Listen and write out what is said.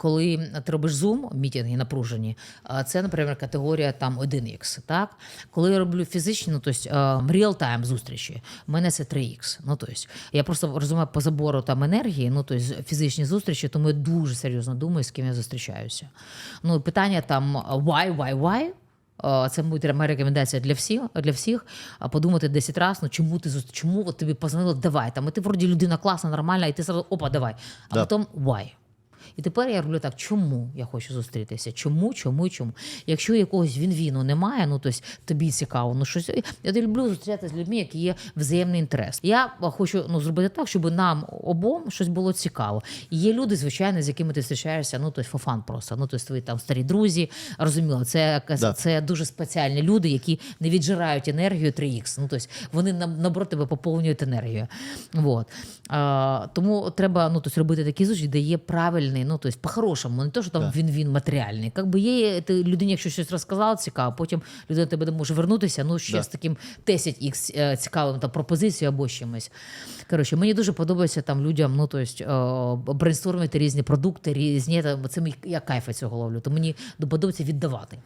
коли ти робиш зум, мітинги напружені, це, наприклад, категорія там 1х. Так? Коли я роблю фізичні, ну тобто реал-тайм зустрічі, в мене це 3х. Ну, тобто, я просто розумію по забору там енергії, ну тобто фізичні зустрічі, тому я дуже серйозно думаю, з ким я зустрічаюся. Ну, питання там why, why, why? Е, Це буде моя рекомендація для всіх, для всіх. Подумати 10 разів, ну чому ти чому от тобі позвонили, давай. Там, і ти вроді людина класна, нормальна, і ти сразу, опа, давай. А Да. потім why. І тепер я роблю так, чому я хочу зустрітися? Чому, чому чому? Якщо якогось він-віну немає, ну тобто тобі цікаво, ну щось. Я люблю зустрічатися з людьми, які є взаємний інтерес. Я хочу ну, зробити так, щоб нам обом щось було цікаво. І є люди, звичайно, з якими ти зустрічаєшся, ну тобто фофан просто. Ну тобто твої там старі друзі, розуміло, це, Да. це дуже спеціальні люди, які не віджирають енергію 3х. Ну тобто вони на- наоборот тебе поповнюють енергію. Вот. А, тому треба ну, тобто, робити такі зустрічі, де є правильний, ну тобто по-хорошому, не то, що там Да. він-він матеріальний. Якби є ти людині, якщо щось розказала, цікаво, потім людина тебе може вернутися, ну ще Да. з таким 10х е, цікавим там пропозицією або чимось. Коротше, мені дуже подобається там людям, ну тобто е, брейнстормити різні продукти, різні там, це я кайфа цього ловлю. То мені подобається віддавати.